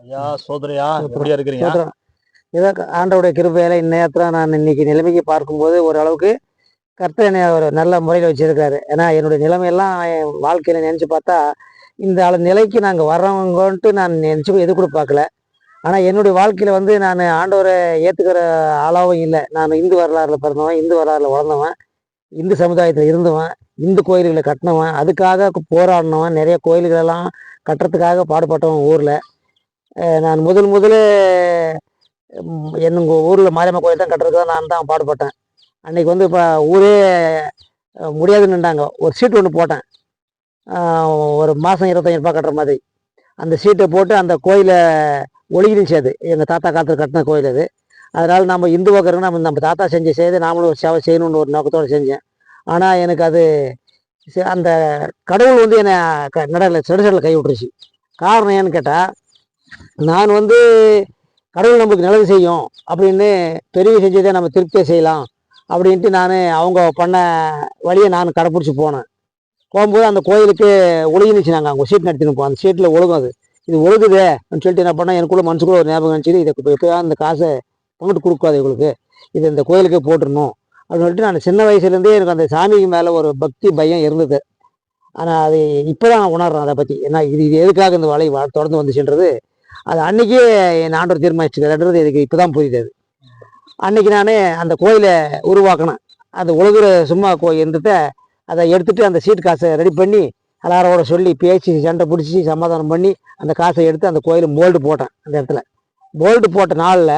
ஐயா சோதரியா எப்படியா இருக்கிறீங்க? ஏதோ ஆண்டவுடைய கிருபையில இந்நேரத்தில் நான் இன்னைக்கு நிலைமைக்கு பார்க்கும்போது ஓரளவுக்கு கர்த்தர் என்னை ஒரு நல்ல முறையில் வச்சிருக்காரு ஏன்னா என்னுடைய நிலைமையெல்லாம் என் வாழ்க்கையில நினைச்சு பார்த்தா இந்த அள நிலைக்கு நாங்கள் வர்றவங்கன்ட்டு நான் நினச்சி எது கூட பார்க்கல. ஆனால் என்னுடைய வாழ்க்கையில வந்து நான் ஆண்டவரை ஏற்றுக்கிற ஆளாவும் இல்லை. நான் இந்து வரலாறுல பிறந்தவன் இந்து வரலாறுல வளர்ந்தவன் இந்து சமுதாயத்தில் இருந்தவன் இந்து கோயில்களை கட்டினவன் அதுக்காக போராடினவன் நிறைய கோயில்களெல்லாம் கட்டுறதுக்காக பாடுபட்டவன் ஊரில். நான் முதல் முதல்ல எங்கள் ஊரில் மாரியம்மா கோயில் தான் கட்டுறதுக்கு தான் நான் தான் பாடுபட்டேன் அன்றைக்கி வந்து இப்போ ஊரே முடியாதுன்னுட்டாங்க ஒரு சீட்டு ஒன்று போட்டேன் ஒரு மாதம் இருபத்தஞ்சி ரூபா கட்டுற மாதிரி அந்த சீட்டை போட்டு அந்த கோயிலை ஒழுகிருந்துச்சு அது எங்கள் தாத்தா காலத்தில் கட்டின கோயில் அது அதனால் நம்ம இந்து பக்கம் நம்ம நம்ம தாத்தா செஞ்ச செய்து நாமளும் ஒரு சேவை செய்யணும்னு ஒரு நோக்கத்தோடு செஞ்சேன் ஆனால் எனக்கு அது அந்த கடவுள் வந்து என்னை க நடல செடுசடில் கை விட்டுருச்சு காரணம் ஏன்னு கேட்டால் நான் வந்து கடவுள் நம்மளுக்கு நல்லது செய்யும் அப்படின்னு பெரிய செஞ்சதை நம்ம திருப்தியாக செய்யலாம் அப்படின்ட்டு நான் அவங்க பண்ண வழியை நான் கடைப்பிடிச்சி போனேன். போகும்போது அந்த கோயிலுக்கு ஒழுகினுச்சு நாங்கள் அவங்க சீட் நடத்தின்னு போவோம் அந்த சீட்டில் ஒழுகும் அது. இது ஒழுகுதே அப்படின்னு சொல்லிட்டு என்ன பண்ணேன் எனக்குள்ள மனசுக்குள்ள ஒரு ஞாபகம் நினச்சி இதை எப்போயா அந்த காசை பங்கிட்டு கொடுக்காது இவங்களுக்கு இது இந்த கோயிலுக்கே போட்டுடணும் அப்படின்னு சொல்லிட்டு நான் சின்ன வயசுலேருந்தே எனக்கு அந்த சாமிக்கு மேலே ஒரு பக்தி பயம் இருந்தது. ஆனால் அது இப்போ தான் நான் உணர்றேன் அதை பற்றி ஏன்னா இது இது எதுக்காக இந்த வலை தொடர்ந்து வந்துச்சுன்றது அது அன்னைக்கே என் ஆண்டவர் தீர்மானிச்சுக்கிறன்றது எனக்கு இப்போ தான் புரியுது அது. அன்னைக்கு நான் அந்த கோயிலை உருவாக்கினேன். அந்த உலகுற சும்மா கோயில் இருந்ததை அதை எடுத்துட்டு அந்த சீட் காசை ரெடி பண்ணி எல்லாரோட சொல்லி பேச்சு சண்டை பிடிச்சி சமாதானம் பண்ணி அந்த காசை எடுத்து அந்த கோயிலை போல்டு போட்டேன் அந்த இடத்துல. போல்டு போட்ட நாளில்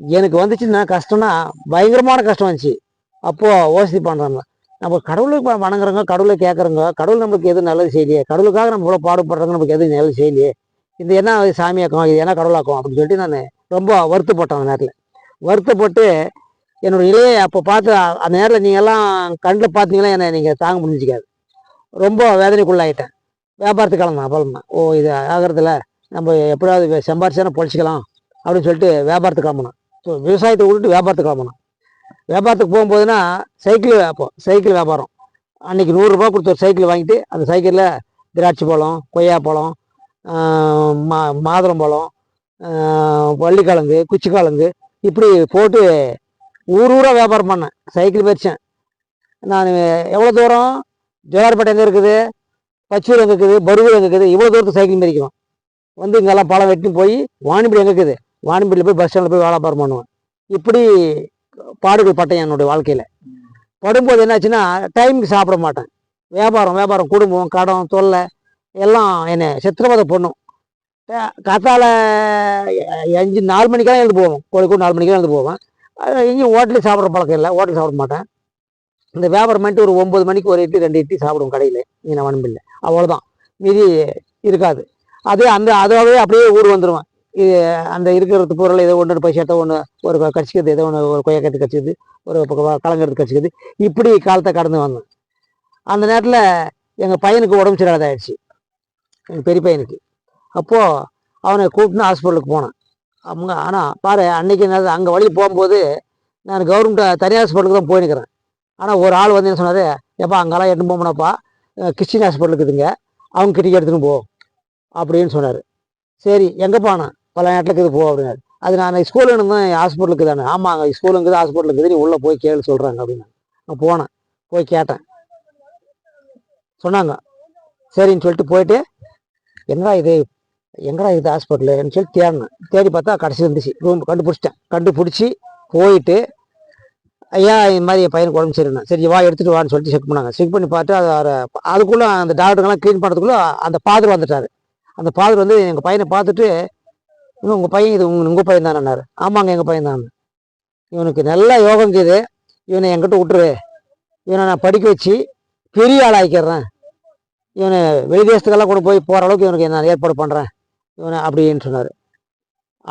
எனக்கு வந்துச்சுன்னா கஷ்டம்னா பயங்கரமான கஷ்டம் வந்துச்சு. அப்போது ஓசதி பண்ணுறாங்க நம்ம கடவுளுக்கு வணங்குறவங்க வணங்குறோங்க கடவுளை கேட்குறோங்க கடவுள் நம்மளுக்கு எதுவும் நல்லது செய்யலையே? கடவுளுக்காக நம்ம இவ்வளோ பாடுபடுறோங்க நமக்கு எதுவும் நல்லது செய்யலையே? இது என்ன சாமியாக்கும் இது என்ன கடவுளாக்கும் அப்படின்னு சொல்லிட்டு நான் ரொம்ப வருத்தப்பட்டேன் அந்த நேரத்தில். வருத்தப்பட்டு என்னோடய நிலையை அப்போ பார்த்து அந்த நேரத்தில் நீங்கள்லாம் கண்ணில் பார்த்தீங்களா என்னை நீங்கள் தாங்க முடிஞ்சிக்காது. ரொம்ப வேதனைக்குள்ளாயிட்டேன். வியாபாரத்துக்கு கிளம்புனேன் அப்புறமா ஓ இது ஆகிறதுல நம்ம எப்படியாவது வே- சம்பாரிச்சானா அப்படின்னு சொல்லிட்டு வியாபாரத்துக்கு கிளம்பணும் ஸோ விவசாயத்தை விட்டுட்டு வியாபாரத்துக்கு கிளம்பணும் வியாபாரத்துக்கு போகும்போதுன்னா சைக்கிள் அப்போ சைக்கிள் வியாபாரம். அன்றைக்கி நூறுரூபா கொடுத்து ஒரு சைக்கிள் வாங்கிட்டு அந்த சைக்கிளில் திராட்சை பழம் கொய்யா பழம் மா மாதுளம்பழம் வள்ளிக்கிழங்கு குச்சிக்கிழங்கு இப்படி போட்டு ஊர் ஊராக வியாபாரம் பண்ணேன். சைக்கிள் பறித்தேன் நான் எவ்வளோ தூரம்? ஜோலார்பேட்டை எங்கே இருக்குது பச்சூர் எங்கே இருக்குது பருவூர் எங்கே இருக்குது இவ்வளோ தூரத்துக்கு சைக்கிள் மறிக்குவேன் வந்து இங்கெல்லாம் பழம் வெட்டி போய் வாணிபடி எங்கே இருக்குது? வாணிபடியில் போய் பஸ் ஸ்டாண்டில் போய் வியாபாரம் பண்ணுவேன். இப்படி பாடுகள் பட்டேன் என்னுடைய வாழ்க்கையில். படும்போது என்னாச்சுன்னா டைமுக்கு சாப்பிட மாட்டேன். வியாபாரம் வியாபாரம் குடும்பம் கடன் தொல்லை எல்லாம் என்னை சித்திரவதை பண்ணும். காத்தால அஞ்சு நாலு மணிக்கெல்லாம் எழுந்து போவோம் கோழிக்கூட நாலு மணிக்கெல்லாம் எழுந்து போவேன். எங்கேயும் ஹோட்டலில் சாப்பிட்ற பழக்கம் இல்லை. ஹோட்டல் சாப்பிட மாட்டேன். இந்த வியாபாரம் பண்ணிட்டு ஒரு ஒம்பது மணிக்கு ஒரு இட்லி ரெண்டு இட்லி சாப்பிடுவோம் கடையில். இங்கே நான் வனம்பில்லை அவ்வளோதான் மீதி இருக்காது. அது அந்த அதாவே அப்படியே ஊர் வந்துடுவேன் இது அந்த இருக்கிறது பொருள் ஏதோ ஒன்று பைசா எடுத்தா ஒன்று ஒரு கடிச்சிக்கிறது ஏதோ ஒன்று ஒரு கொய்யாக்கத்து கடிச்சிக்கிறது ஒரு கலங்கிறது கடிச்சிக்கிறது. இப்படி காலத்தை கடந்து வந்தேன். அந்த நேரத்தில் எங்கள் பையனுக்கு உடம்பு சரியில்லாத ஆயிடுச்சு. எங்கள் பெரிய பையனுக்கு. அப்போது அவனை கூப்பிட்டு ஹாஸ்பிட்டலுக்கு போனேன். அவங்க ஆனால் பாரு அன்னைக்கு என்ன அங்கே வழி போகும்போது நான் கவர்மெண்ட் தனியார் ஹாஸ்பிட்டலுக்கு தான் போயிருக்கிறேன் ஆனால் ஒரு ஆள் வந்து என்ன சொன்னார் எப்பா அங்கெல்லாம் எட்டு போகணும்னாப்பா கிறிஸ்டின் ஹாஸ்பிட்டல் இருக்குதுங்க. அவங்க கிட்டக்கு எடுத்துன்னு போ. அப்படின்னு சொன்னார். சரி எங்கே போனேன் பல நேரத்தில் இருக்குது போ அப்படின்னாரு. அது நான் ஸ்கூலில் இருந்தேன் ஹாஸ்பிட்டலுக்கு தானே ஆமாங்க அங்கே இருக்குது ஹாஸ்பிட்டல் இருக்குது. நீ உள்ளே போய் கேள்வி சொல்கிறாங்க அப்படின்னு நான் போனேன் போய் கேட்டேன். சொன்னாங்க. சரின்னு சொல்லிட்டு போயிட்டு என்னடா இது? எங்கடா இது ஹாஸ்பிட்டலுன்னு சொல்லி தேடினேன் தேடி பார்த்தா கடைசி இருந்துச்சு ரூம் கண்டுபிடிச்சிட்டேன். கண்டுபிடிச்சி போயிட்டு ஐயா இந்த மாதிரி என் பையனுக்கு உடம்பு சரியில்லை. சரி வா எடுத்துகிட்டு வான்னு சொல்லிட்டு செக் பண்ணாங்க. செக் பண்ணி பார்த்து அது அதுக்குள்ளே அந்த டாக்டருங்கெல்லாம் க்ளீன் பண்ணுறதுக்குள்ளே அந்த பாதர் வந்துட்டார். அந்த பாதர் வந்து எங்கள் பையனை பார்த்துட்டு இன்னும் உங்கள் பையன் இது உங்க உங்கள் பையன் தானேன்னாரு ஆமாங்க எங்கள் பையன் தான் இவனுக்கு நல்லா யோகம் இருக்குது இவனை என்கிட்ட விட்டுரு. இவனை நான் படிக்க வச்சு பெரிய ஆள் இவனை வெளிதேசத்துக்கெல்லாம் கொண்டு போய் போகிற அளவுக்கு இவனுக்கு நான் ஏற்பாடு பண்ணுறேன் இவனை அப்படின்னு சொன்னார்.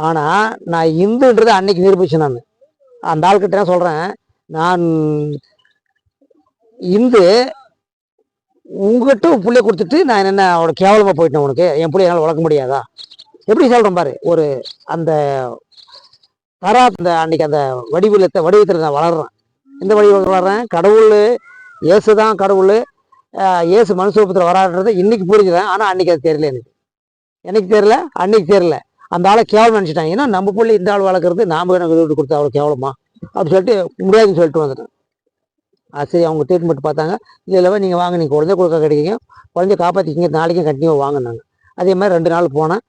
ஆனால் நான் இந்துன்றதை அன்னைக்கு நிரூபிச்சேன் நான். அந்த ஆள்கிட்ட தான் சொல்கிறேன் நான் இந்து உங்ககிட்ட புள்ளைய கொடுத்துட்டு நான் என்ன அவளை கேவலமாக போயிட்டேன் உனக்கு? என் பிள்ளை என்னால் வளர்க்க முடியாதா? எப்படி சொல்கிறேன் பாரு ஒரு அந்த தரா அந்த அன்னைக்கு அந்த வடிவிலத்தை வடிவத்தில் நான் வளர்றேன். எந்த வடிவில் வளர்றேன்? கடவுள் இயேசு தான் கடவுள் ஏசு இயேசு வராடுறது இன்னைக்கு புரிஞ்சுதான் ஆனால் அன்னைக்கு அது தெரியல எனக்கு. எனக்கு தெரியல அன்னைக்கு தெரியல. அந்த ஆளை கேவலம் நினச்சிட்டாங்க. ஏன்னா நம்ம பிள்ளை இந்த ஆள் வளர்க்குறது நாம எனக்கு வீட்டு கொடுத்தா அவ்வளோ கேவலமா? அப்படின்னு சொல்லிட்டு முடியாதுன்னு சொல்லிட்டு வந்துட்டேன். ஆ சரி அவங்க ட்ரீட்மெண்ட் பார்த்தாங்க. இல்லை இல்லை நீங்கள் வாங்க நீங்கள் குழந்தை கொடுக்க கிடைக்கிங்க. குழந்தைய காப்பாற்றிக்கிங்க நாளைக்கும் கண்டினியூவாக வாங்கினாங்க. அதே மாதிரி ரெண்டு நாள் போனேன்.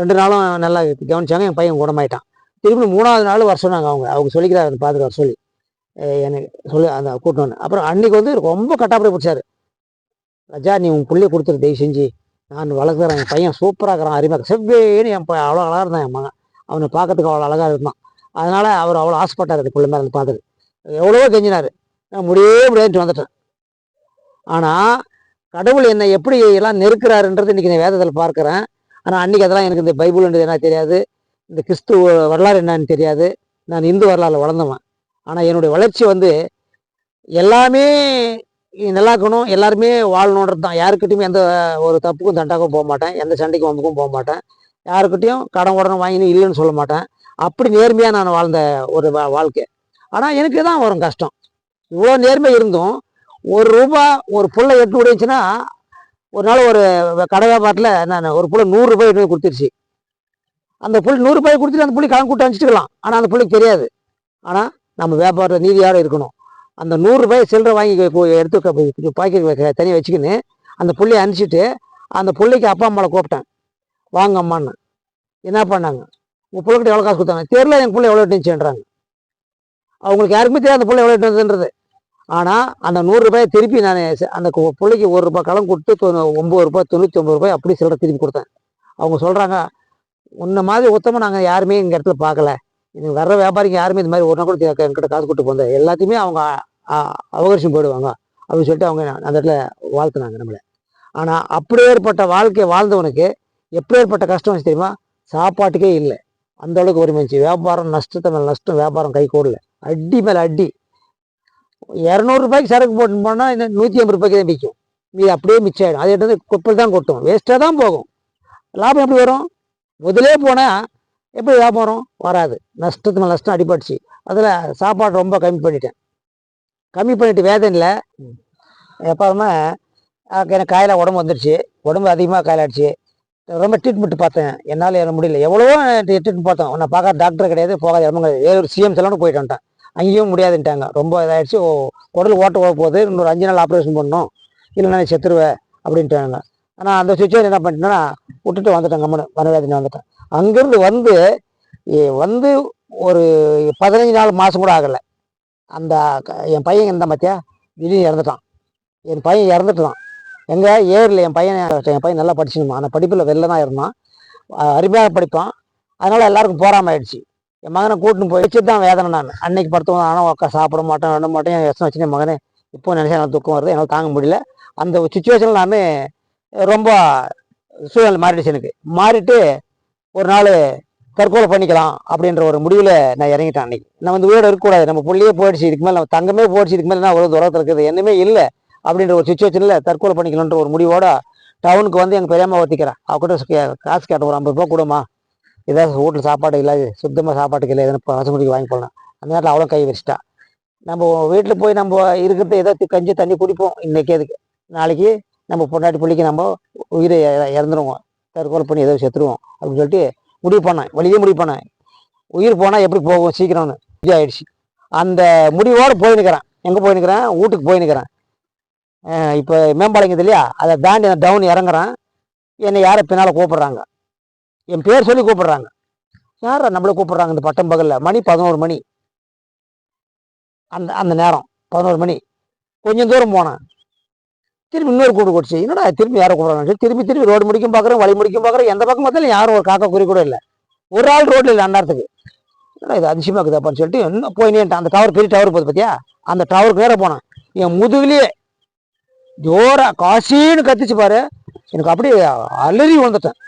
ரெண்டு நாளும் நல்லா கவனிச்சாங்க. என் பையன் குணமாயிட்டான். திரும்பி மூணாவது நாள் வர சொன்னாங்க அவங்க. அவங்க சொல்லிக்கிறாங்க பார்த்துட்டு வர சொல்லி. எனக்கு சொல்லி அந்த கூட்டணும் வந்தேன். அப்புறம் அன்னைக்கு வந்து ரொம்ப கட்டாப்படி பிடிச்சாரு. ரஜா நீ உன் பிள்ளைய கொடுத்துரு தயவு செஞ்சு. நான் வளர்க்குறேன் என் பையன் சூப்பராக இருக்கிறான் அருமையாக செவ்வேன்னு என் பையன் அவ்வளோ அழகாக இருந்தான் என் மகன். அவனை பார்க்கறதுக்கு அவ்வளோ அழகாக இருந்தான். அதனால் அவர் அவ்வளோ ஆசைப்பட்டார் அந்த பிள்ளை மேலே இருந்து எவ்வளவோ கெஞ்சினார். நான் முடியே முடியாதுன்ட்டு வந்துட்டேன். ஆனால் கடவுள் என்னை எப்படி எல்லாம் நெருக்கிறாருன்றது இன்றைக்கி நான் வேதத்தில் பார்க்குறேன். ஆனால் அன்றைக்கி அதெல்லாம் எனக்கு இந்த பைபிள்ன்றது என்ன தெரியாது. இந்த கிறிஸ்துவ வரலாறு என்னன்னு தெரியாது. நான் இந்து வரலாறு வளர்ந்தவன். ஆனால் என்னுடைய வளர்ச்சி வந்து எல்லாமே நல்லா இருக்கணும் எல்லாருமே வாழணுன்றது தான். யாருக்கிட்டையுமே எந்த ஒரு தப்புக்கும் தண்டாக்கும் போக மாட்டேன். எந்த சண்டைக்கும் வம்புக்கும் போக மாட்டேன். யாருக்கிட்டையும் கடன் உடனே வாங்கினு இல்லைன்னு சொல்ல மாட்டேன். அப்படி நேர்மையாக நான் வாழ்ந்த ஒரு வா- வாழ்க்கை. ஆனால் எனக்கு தான் வரும் கஷ்டம். இவ்வளோ நேர்மை இருந்தும் ஒரு ரூபா ஒரு புள்ள எட்டு முடிஞ்சுன்னா ஒரு நாள் ஒரு கடை வியாபாரத்தில் நான் ஒரு புள்ள நூறுரூபாய் எட்டு எடுத்து கொடுத்துருச்சு. அந்த புள்ளி நூறுரூபாய் கொடுத்துட்டு அந்த புள்ளி கடன் கூட்ட அனுப்பிச்சிக்கலாம் ஆனால் அந்த புள்ளிக்கு தெரியாது. ஆனால் நம்ம வியாபார நீதியாக இருக்கணும். அந்த நூறுரூபாய் சில்லறை வாங்கி கு- எடுத்து பாக்கெட் தனியாக வச்சுக்கின்னு அந்த பிள்ளைய அனுப்பிச்சிட்டு அந்த பிள்ளைக்கு அப்பா அம்மாவை கூப்பிட்டேன். வாங்க அம்மான்னு. என்ன பண்ணாங்க? உங்கள் பிள்ளைகிட்ட எவ்வளோ காசு கொடுத்தாங்க? தெரியல எங்கள் பிள்ளை எவ்வளோ இருந்துச்சுன்றாங்க. அவங்களுக்கு யாருக்குமே தெரியாது அந்த பிள்ளை எவ்வளோ இருந்ததுன்றது ஆனால் அந்த நூறுரூபாயை திருப்பி நான் அந்த பிள்ளைக்கு ஒரு ரூபாய் கடன் கொடுத்து ஒம்பது ரூபாய் தொண்ணூற்றி ஒம்பது ரூபாய் அப்படி சில்லறை திருப்பி கொடுத்தேன். அவங்க சொல்கிறாங்க உன்ன மாதிரி உத்தம நாங்கள் யாருமே இங்கே இடத்துல பார்க்கல இது வர்ற வியாபாரிக்கு யாருமே இந்த மாதிரி ஒரு நாள் கூட என்கிட்ட காசு கொடுத்து போந்த எல்லாத்தையுமே அவங்க அவகரிசம் போயிடுவாங்க அப்படின்னு சொல்லிட்டு அவங்க அந்த இடத்துல வாழ்த்துனாங்க நம்மளை. ஆனால் அப்படியேற்பட்ட வாழ்க்கையை வாழ்ந்தவனுக்கு எப்படியேற்பட்ட கஷ்டம் வச்சு தெரியுமா? சாப்பாட்டுக்கே இல்லை. அந்த அளவுக்கு ஒரு இருந்துச்சு. வியாபாரம் நஷ்டத்தை மேலே நஷ்டம் வியாபாரம் கை கூடல. அடி மேலே அடி. இரநூறுபாய்க்கு சரக்கு போட்டு போனால் இந்த நூற்றி ஐம்பது ரூபாய்க்கு தான் விற்கும் மீது அப்படியே மிச்சம் ஆகிடும் அதை எடுத்து குப்பை தான் கொட்டும். வேஸ்ட்டாக தான் போகும். லாபம் எப்படி வரும்? முதலே போனால் எப்படி வியாபாரம் வராது. நஷ்டத்து மேலே நஷ்டம் அடிபட்டுச்சு. அதில் சாப்பாடு ரொம்ப கம்மி பண்ணிட்டேன். கம்மி பண்ணிட்டு வேதனையில் எப்போதுமே எனக்கு காயில் உடம்பு வந்துடுச்சு உடம்பு அதிகமாக காயில் ஆயிடுச்சு ரொம்ப ட்ரீட்மெண்ட் பார்த்தேன். என்னால் ஏற முடியல. எவ்வளவோ ட்ரீட்மெண்ட் பார்த்தோம். நான் பார்க்காத டாக்டர் கிடையாது போகாத இடமும் கிடையாது. ஏதோ ஒரு சிஎம் செலவுன்னு போயிட்டு வந்துட்டேன். அங்கேயும் முடியாதுன்ட்டாங்க. ரொம்ப இதாகிடுச்சு குடல் ஓட்ட போக போகுது. இன்னொரு அஞ்சு நாள் ஆப்ரேஷன் பண்ணணும். இல்லைன்னா செத்துருவேன் அப்படின்ட்டாங்க. ஆனால் அந்த சுச்சுவேஷன் என்ன பண்ணிட்டேன்னா விட்டுட்டு வந்துட்டேன் கம்மனு. மனவேதனை வந்துட்டேன். அங்கேருந்து வந்து வந்து ஒரு பதினஞ்சு நாள் மாதம் கூட ஆகலை. அந்த என் பையன் இருந்தான் பார்த்தியா திடீர்னு இறந்துட்டான். என் பையன் இறந்துட்டான். எங்கே? ஏரில் என் பையன் என் பையன் நல்லா படிச்சுருந்தான். அந்த படிப்பில் வெளில தான் இருந்தான். அருமையாக படிப்பான். அதனால் எல்லாருக்கும் போகாமல் ஆயிடுச்சு. என் மகனை கூட்டின்னு போய் வச்சு தான் வேதனை நான். அன்னைக்கு படுத்தவங்க ஆனால் உக்கா சாப்பிட மாட்டேன் விட மாட்டேன். என் விஷம் வச்சு என் மகனே இப்போ நினச்சா எனக்கு துக்கம் வருது. என்னால் தாங்க முடியல. அந்த சுச்சுவேஷனில் நான் ரொம்ப சூழ்நிலை மாறிடுச்சு எனக்கு. மாறிட்டு ஒரு நாள் தற்கொலை பண்ணிக்கலாம் அப்படின்ற ஒரு முடிவில் நான் இறங்கிட்டேன் அன்னைக்கு. நம்ம வந்து உயிரோட இருக்கக்கூடாது. நம்ம பிள்ளையே போயிடுச்சு. இதுக்கு மேலே நம்ம தங்கமே போயிடுச்சு. இதுக்கு மேலே நான் ஒரு தூரத்தில் இருக்குது? என்னமே இல்லை அப்படின்ற ஒரு சுச்சுவேஷனில் தற்கொலை பண்ணிக்கலான்ற ஒரு முடிவோட டவுனுக்கு வந்து எங்கள் பெரியம்மா ஒத்திக்கிறேன் அவகிட்ட கே- காசு கேட்ட ஒரு ஐம்பது ரூபா கொடுமா ஏதாவது வீட்டில் சாப்பாடு இல்லை சுத்தமாக சாப்பாட்டுக்கு இல்லை எதனா ரசம் குடிக்க வாங்கி போடலாம். அந்த நேரத்தில் அவ்வளோ கை வச்சுட்டா. நம்ம வீட்டில் போய் நம்ம இருக்கிறத ஏதோ கஞ்சி தண்ணி குடிப்போம். இன்னைக்கு எதுக்கு? நாளைக்கு நம்ம பொண்டாட்டி பிள்ளைக்கு நம்ம உயிரை இறந்துருவோம் தற்கொலை பண்ணி ஏதோ செத்துருவோம் அப்படின்னு சொல்லிட்டு முடிவு பண்ணேன். வழியே முடிவு பண்ணேன். உயிர் போனால் எப்படி போகும்? சீக்கிரம்னு. இது ஆயிடுச்சு. அந்த முடிவோடு போயின்னுக்கிறேன் எங்கே போயின்னுக்கிறேன் வீட்டுக்கு போயின்னுக்கிறேன் இப்போ மேம்பாளையங்குது இல்லையா? அதை தாண்டி நான் டவுன் இறங்குறேன். என்னை யாரை பின்னால் கூப்பிட்றாங்க. என் பேர் சொல்லி கூப்பிட்றாங்க. யார் நம்மளை கூப்பிட்றாங்க இந்த பட்டம் பகலில்? மணி பதினோரு மணி. அந்த அந்த நேரம் பதினோரு மணி. கொஞ்சம் தூரம் போனேன். திரும்பி இன்னொரு கூடு கொடுச்சு என்னடா திரும்பி யாரை கூப்பிடறாங்க திரும்பி திரும்பி ரோடு முடிக்கும் பார்க்குறேன் வழி முடிக்கும் பார்க்குறேன். எந்த பக்கம் பார்த்தாலும் யாரும் ஒரு காக்கா குறி கூட இல்லை. ஒரு ஆள் ரோட்டில் இல்லை அந்நேரத்துக்கு என்னடா இது அதிசயமா இருக்குதாப்பான்னு சொல்லிட்டு இன்னும் போய் அந்த டவர் பெரிய டவர் போகுது பார்த்தியா அந்த டவருக்கு வேற போனேன். என் முதுகுலயே ஜோரா காசின்னு கத்திச்சு பாரு. எனக்கு அப்படியே அலறி விழுந்துட்டேன்.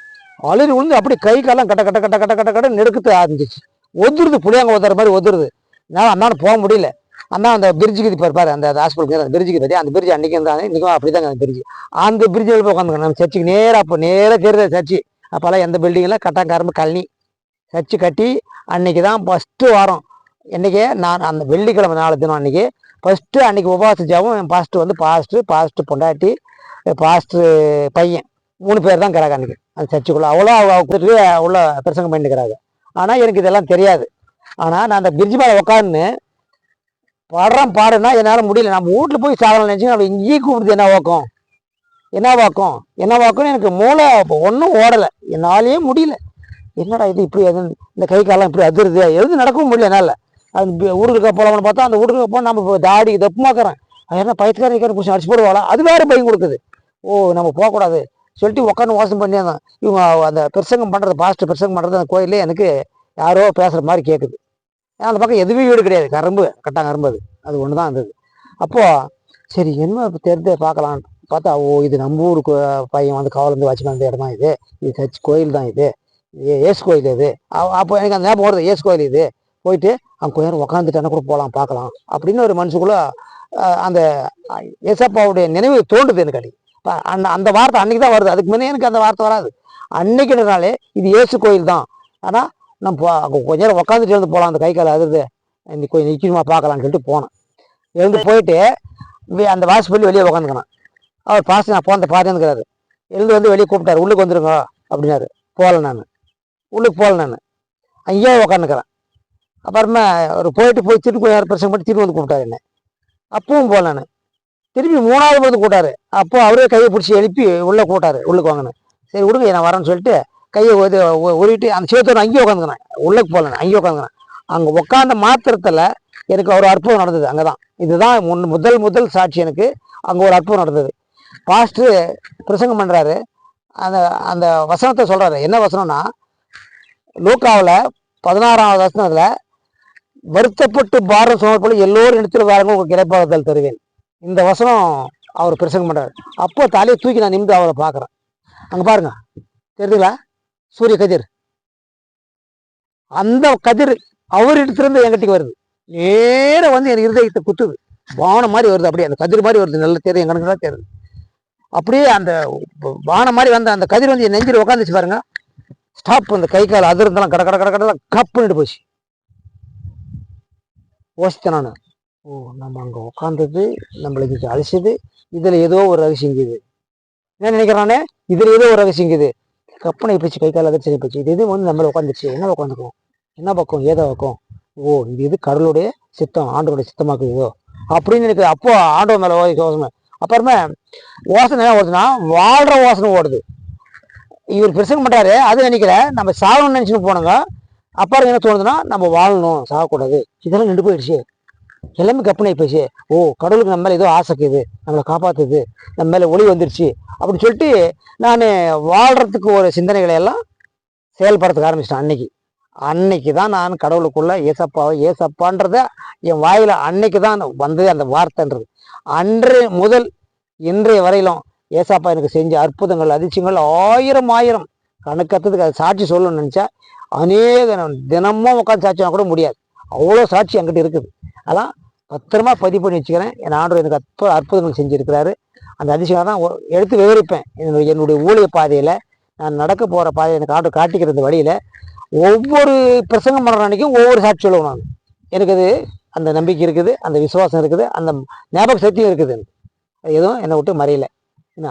அலறி விழுந்து அப்படியே கை காலம் கட்ட கட்ட கட்ட கட்ட கட்ட கட்ட நெடுக்கத்து ஆரம்பிச்சிச்சு. ஒதுருது புளியாங்க ஒதுற மாதிரி ஒதுருது. என்னால் அண்ணான்னு போக முடியல. அண்ணா அந்த பிரிட்ஜுக்கு இது பாரு அந்த ஹாஸ்பிட்டல் அந்த பிரிட்ஜுக்கு பற்றி அந்த பிரிட்ஜ் அன்றைக்கி இருந்தாங்க இன்றைக்கும் அப்படி தாங்க அந்த பிரிட்ஜ் அந்த பிரிட்ஜ் எழுப்ப உட்காந்துக்கணும். நம்ம சர்ச்சுக்கு நேராக அப்போ நேராக தெரியுது சர்ச்சு அப்போல்லாம் எந்த பில்டிங்கில் கட்டாங்காரம்பு கழனி. சர்ச்சு கட்டி அன்னைக்கு தான் ஃபஸ்ட்டு வாரம். என்றைக்கே நான் அந்த வெள்ளிக்கிழமை நாலு தினம் அன்றைக்கி ஃபஸ்ட்டு அன்னைக்கு உபவாசிச்சாவும் என் பாஸ்ட்டு வந்து பாஸ்ட்டு பாஸ்ட்டு பொண்டாட்டி பாஸ்ட்டு பையன். மூணு பேர் தான் இருக்கிறாங்க அன்றைக்கி அந்த சர்ச்சுக்குள்ளே அவ்வளோ அவ கொடுத்துட்டு உள்ள பிரசங்கம் பண்ணிக்கிறாங்க ஆனால் எனக்கு இதெல்லாம் தெரியாது. ஆனால் நான் அந்த பிரிட்ஜ் மேலே உட்காந்து படுறோம் பாடுனா என்னால் முடியல. நம்ம வீட்டில் போய் சாதனை நினச்சி நம்ம இங்கேயே கூப்பிடுது என்ன வாக்கம்? என்ன வாக்கம்? என்ன வாக்கம்னு எனக்கு மூளை ஒன்றும் ஓடலை. என்னாலேயே முடியல. என்னடா இது இப்படி அது இந்த கை காலம் இப்படி அதிருது? எதுவும் நடக்கவும் முடியல என்னால். அது ஊருக்கு போகலாம்னு பார்த்தா அந்த ஊருக்கு போனால் நம்ம தாடி தப்புமாக்குறேன் அது என்ன பயிற்சிக்காரன் பிடிச்சி அடிச்சு போடுவாளா? அது வேறு பயம் கொடுக்குது. ஓ நம்ம போகக்கூடாது. சொல்லிட்டு உட்காந்து வாசம் பண்ணியிருந்தான். இவங்க அந்த பிரசங்கம் பண்ணுறது பாஸ்ட் பிரசங்கம் பண்ணுறது அந்த கோயிலே எனக்கு யாரோ பேசுகிற மாதிரி கேட்குது அந்த பக்கம் எதுவுமே வீடு கிடையாது. கரும்பு கட்டாங்க கரும்பு அது. அது ஒன்று தான் இருந்தது அப்போது சரி என்ன இப்போ தெரிஞ்சே பார்க்கலாம். பார்த்தா ஓ இது நம்ம ஊருக்கு பையன் வந்து காவலேருந்து வாட்ச்மேன் அந்த இடம் தான் இது? இது சர்ச் கோயில் தான் இது ஏசு கோயில் இது. அப்போ எனக்கு அந்த ஞாபகம் வருது. ஏசு கோயில் இது. போயிட்டு அங்கே கொஞ்சம் நேரம் உட்காந்துட்டானா கூட போகலாம் பார்க்கலாம். அப்படின்னு ஒரு மனசுக்குள்ள அந்த அஹ், ஏசப்பாவுடைய நினைவு தோண்டுது எனக்கு அடி அந்த அந்த வார்த்தை அன்னைக்கு தான் வருது. அதுக்கு முன்னே எனக்கு அந்த வார்த்தை வராது. அன்னைக்குனாலே இது இயேசு கோயில் தான் ஆனால் நான் போ- கொஞ்ச நேரம் உட்காந்துட்டு எழுந்து போகலாம் அந்த கை கால் அதிர்து இன்னைக்கு கொஞ்சம் நிச்சயமாக பார்க்கலான்னு சொல்லிட்டு போனேன். எழுந்து போயிட்டு அந்த வாசி வாசப்பள்ளி வெளியே உட்காந்துக்கணும் அவர் பாஸ் நான் போன பாதுங்கிறாரு எழுந்து வந்து வெளியே கூப்பிட்டாரு உள்ளுக்கு வந்துருங்க அப்படின்னாரு. போகல நான். உள்ளுக்கு போகல நான். அங்கேயே உட்காந்துக்கிறேன் அப்புறமா அவர் போயிட்டு போய் திருப்பி கொஞ்சம் நேரம் பிரச்சனை பண்ணி திரும்பி வந்து கூப்பிட்டாரு என்ன. அப்பவும் போகல நான். திரும்பி மூணாவது வந்து கூட்டாரு அப்போ அவரே கையை பிடிச்சி எழுப்பி உள்ளே கூட்டாரு உள்ளுக்கு வாங்கினேன் சரி விடுங்க நான் வரேன்னு சொல்லிட்டு கையை இது உருவிட்டு அந்த சேத்தோட அங்கேயே உட்காந்துக்கினேன் உள்ளே போகல அங்கேயே உட்காந்துக்கினேன் அங்கே உட்காந்த மாத்திரத்தில் எனக்கு ஒரு அற்புதம் நடந்தது அங்கே தான் இதுதான் முன் முதல் முதல் சாட்சி எனக்கு. அங்கே ஒரு அற்புதம் நடந்தது. பாஸ்ட்டு பிரசங்கம் பண்ணுறாரு அந்த அந்த வசனத்தை சொல்கிறாரு என்ன வசனம்னா லூக்காவில் பதினாறாவது வசனத்தில் வருத்தப்பட்டு பாரம் போல எல்லோரும் இடத்துல வாருங்க உங்களுக்கு இடைப்பாளத்தில் தருவேன். இந்த வசனம் அவர் பிரசங்கம் பண்ணுறாரு அப்போ தலையை தூக்கி நான் நிமிந்து அவரை பார்க்குறேன். அங்கே பாருங்க. தெரியுதுங்களா? சூரிய கதிர். அந்த கதிர் அவர் இடத்துலேருந்து என்கிட்டக்கு வருது. நேராக வந்து என் இருதயத்தை குத்துது. வானம் மாதிரி வருது அப்படியே. அந்த கதிர் மாதிரி வருது. நல்ல தெரியும் எங்களுக்கு தான் தெரியுது அப்படியே அந்த வானம் மாதிரி வந்த அந்த கதிர் வந்து என் நெஞ்சில் உட்காந்துச்சு பாருங்க. ஸ்டாப் அந்த கை கால் அது இருந்தாலும் கட கட கட கடலாம் கப்புன்னுட்டு போச்சு. யோசித்தேன் நான். ஓ நம்ம அங்கே உட்காந்தது நம்மளுக்கு அழிச்சது இதில் ஏதோ ஒரு ரகசியங்குது என்ன நினைக்கிறானே இதில் ஏதோ ஒரு ரகசியங்குது கற்பனை போச்சு கை கால அதிர்ச்சி போச்சு இது இது வந்து நம்மள உட்காந்துச்சு என்ன உட்காந்துக்கும் என்ன பக்கம்? ஏதோ பக்கம். ஓ இது இது கடவுளுடைய சித்தம் ஆண்டோடைய சித்தமாக்குதோ அப்படின்னு எனக்கு அப்போ ஆண்டவன் மேலே யோசனை. அப்புறமே ஓசனை என்ன ஓடுதுன்னா வாழ்கிற ஓசனை ஓடுது. இவர் பிரசங்க பண்ணுறாரு அது நினைக்கிறேன் நம்ம சாகணும்னு நினச்சின்னு போனோங்க அப்புறம் என்ன தோணுதுன்னா நம்ம வாழணும் சாகக்கூடாது. இதெல்லாம் நின்று போயிடுச்சு. எல்லாமே கற்பனை போயிடுச்சு ஓ கடவுளுக்கு நம்ம மேலே ஏதோ ஆசைக்குது நம்மளை காப்பாத்துது. நம்ம மேலே ஒளி வந்துருச்சு. அப்படின்னு சொல்லிட்டு நான் வாழ்றதுக்கு ஒரு சிந்தனைகளை எல்லாம் செயல்படுறதுக்கு ஆரம்பிச்சிட்டேன் அன்னைக்கு. அன்னைக்கு தான் நான் கடவுளுக்குள்ள ஏசப்பா ஏசப்பான்றத என் வாயில அன்னைக்கு தான் வந்தது அந்த வார்த்தைன்றது. அன்று முதல் இன்றைய வரையிலும் ஏசாப்பா எனக்கு செஞ்ச அற்புதங்கள் அதிர்ச்சியங்கள் ஆயிரம் ஆயிரம். கணக்கத்துக்கு அது சாட்சி சொல்லணும்னு நினச்சா அநேக தினமும் உட்காந்து சாட்சினா கூட முடியாது. அவ்வளோ சாட்சி என்கிட்ட இருக்குது. அதான் பத்திரமா பதிவு பண்ணி வச்சுக்கிறேன். என் ஆண்டு எனக்கு அற்புத அற்புதங்கள் செஞ்சுருக்கிறாரு. அந்த அதிசயம் தான் எடுத்து விவரிப்பேன். என்னுடைய என்னுடைய ஊழிய பாதையில் நான் நடக்க போகிற பாதையை எனக்கு ஆண்டு காட்டிக்கிறது வழியில் ஒவ்வொரு பிரசங்கம் பண்ணுற அன்னைக்கும் ஒவ்வொரு சாட்சி சொல்லுவோம் நான். எனக்கு அது அந்த நம்பிக்கை இருக்குது அந்த விசுவாசம் இருக்குது அந்த ஞாபக சக்தியும் இருக்குது. எனக்கு எதுவும் என்னை விட்டு மறையலை. என்ன?